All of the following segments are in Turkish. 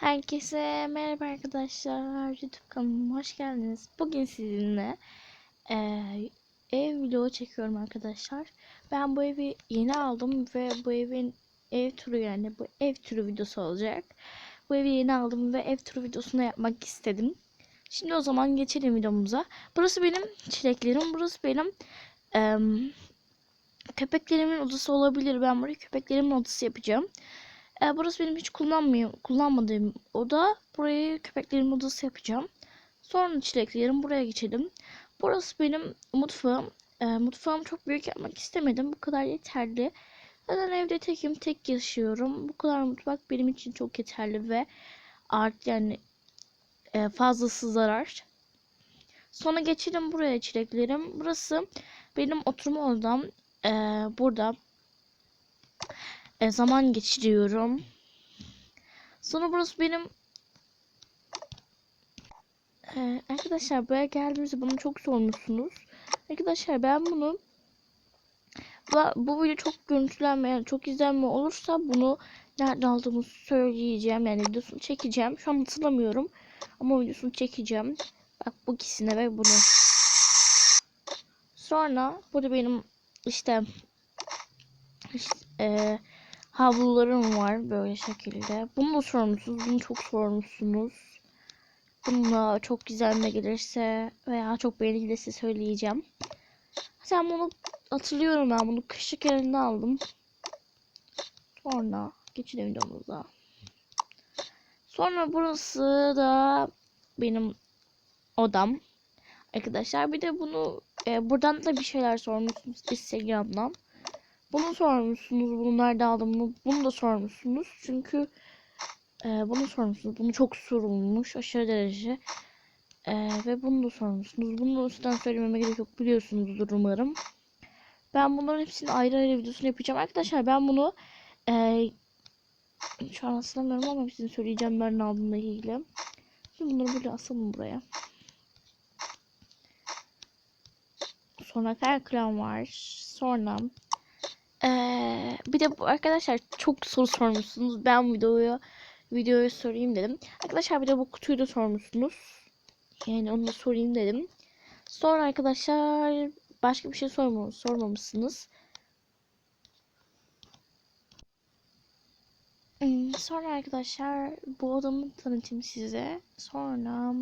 Herkese merhaba arkadaşlar. YouTube kanalıma hoş geldiniz. Bugün sizinle eee, ev vlogu çekiyorum arkadaşlar. Ben bu evi yeni aldım ve bu evin ev turu yani bu ev turu videosu olacak. Bu evi yeni aldım ve ev turu videosunu yapmak istedim. Şimdi o zaman geçelim videomuza. Burası benim çileklerim. Burası benim eee, köpeklerimin odası olabilir. Ben burayı köpeklerimin odası yapacağım. E, burası benim hiç kullanmıyor, kullanmadığım oda. Burayı köpeklerimin odası yapacağım. Sonra çileklerim buraya geçelim. Burası benim mutfağım. E, mutfağımı çok büyük yapmak istemedim. Bu kadar yeterli. Zaten evde tekim, tek yaşıyorum. Bu kadar mutfak benim için çok yeterli ve art yani e, fazlası zarar. Sonra geçelim buraya çileklerim. Burası benim oturma odam. E, burada e, zaman geçiriyorum. Sonra burası benim Ee, arkadaşlar buraya geldiğimizde bana çok sormuşsunuz. Arkadaşlar ben bunu bu, bu video çok görüntülenme çok izlenme olursa bunu nereden aldığımı söyleyeceğim. Yani videosunu çekeceğim. Şu an hatırlamıyorum. Ama videosunu çekeceğim. Bak bu ikisine ve bunu. Sonra burada benim işte, işte e, havlularım var böyle şekilde. Bunu da sormuşsunuz. Bunu çok sormuşsunuz. Bununla çok güzel ne gelirse veya çok beğenilirse söyleyeceğim. Sen bunu hatırlıyorum ben bunu kışlık yerinde aldım. Sonra geçelim videomuza. Sonra burası da benim odam. Arkadaşlar bir de bunu e, buradan da bir şeyler sormuşsunuz Instagram'dan. Bunu sormuşsunuz. Bunu nerede aldım? Bunu da sormuşsunuz. Çünkü e, bunu sormuşsunuz. Bunu çok sorulmuş. Aşırı derece. E, ve bunu da sormuşsunuz. Bunu da üstten söylememe gerek yok. Biliyorsunuzdur umarım. Ben bunların hepsini ayrı ayrı videosunu yapacağım. Arkadaşlar ben bunu e, şu an hatırlamıyorum ama size söyleyeceğim ben ne aldığımla ilgili. Şimdi bunları böyle asalım buraya. Sonra kalkülem var. Sonra ee, bir de bu arkadaşlar çok soru sormuşsunuz. Ben videoyu videoyu sorayım dedim. Arkadaşlar bir de bu kutuyu da sormuşsunuz. Yani onu da sorayım dedim. Sonra arkadaşlar başka bir şey sorma, sormamışsınız. Hmm, Sonra arkadaşlar bu odamı tanıtayım size. Sonra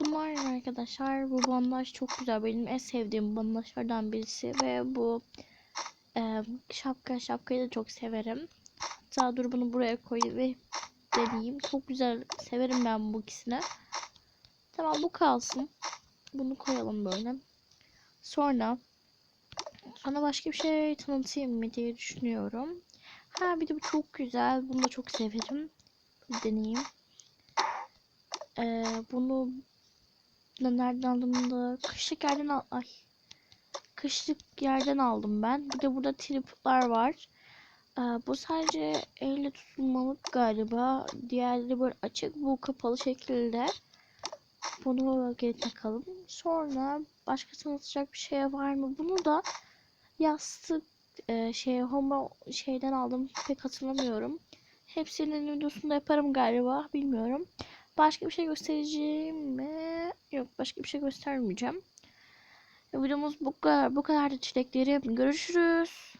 bunlar arkadaşlar bu bandaj çok güzel. Benim en sevdiğim bandajlardan birisi ve bu ee, şapka şapkayı da çok severim. Hatta dur bunu buraya koyayım ve deneyeyim. Çok güzel. Severim ben bu ikisini. Tamam bu kalsın. Bunu koyalım böyle. Sonra sonra başka bir şey tanıtayım mı diye düşünüyorum. Ha bir de bu çok güzel. Bunu da çok severim. Bir deneyeyim. Ee, bunu nereden aldım da kışlık yerden al ay kışlık yerden aldım ben. Bir de burada tripler var. Ee, bu sadece elle tutulmalık galiba. Diğerleri böyle açık. Bu kapalı şekilde. Bunu geri takalım. Sonra başka tanıtacak bir şey var mı? Bunu da yastık e, şey homo şeyden aldım. Pek hatırlamıyorum. Hepsinin videosunu da yaparım galiba. Bilmiyorum. Başka bir şey göstereceğim mi? Yok başka bir şey göstermeyeceğim. Videomuz bu kadar. Bu kadar da çileklerim. Görüşürüz.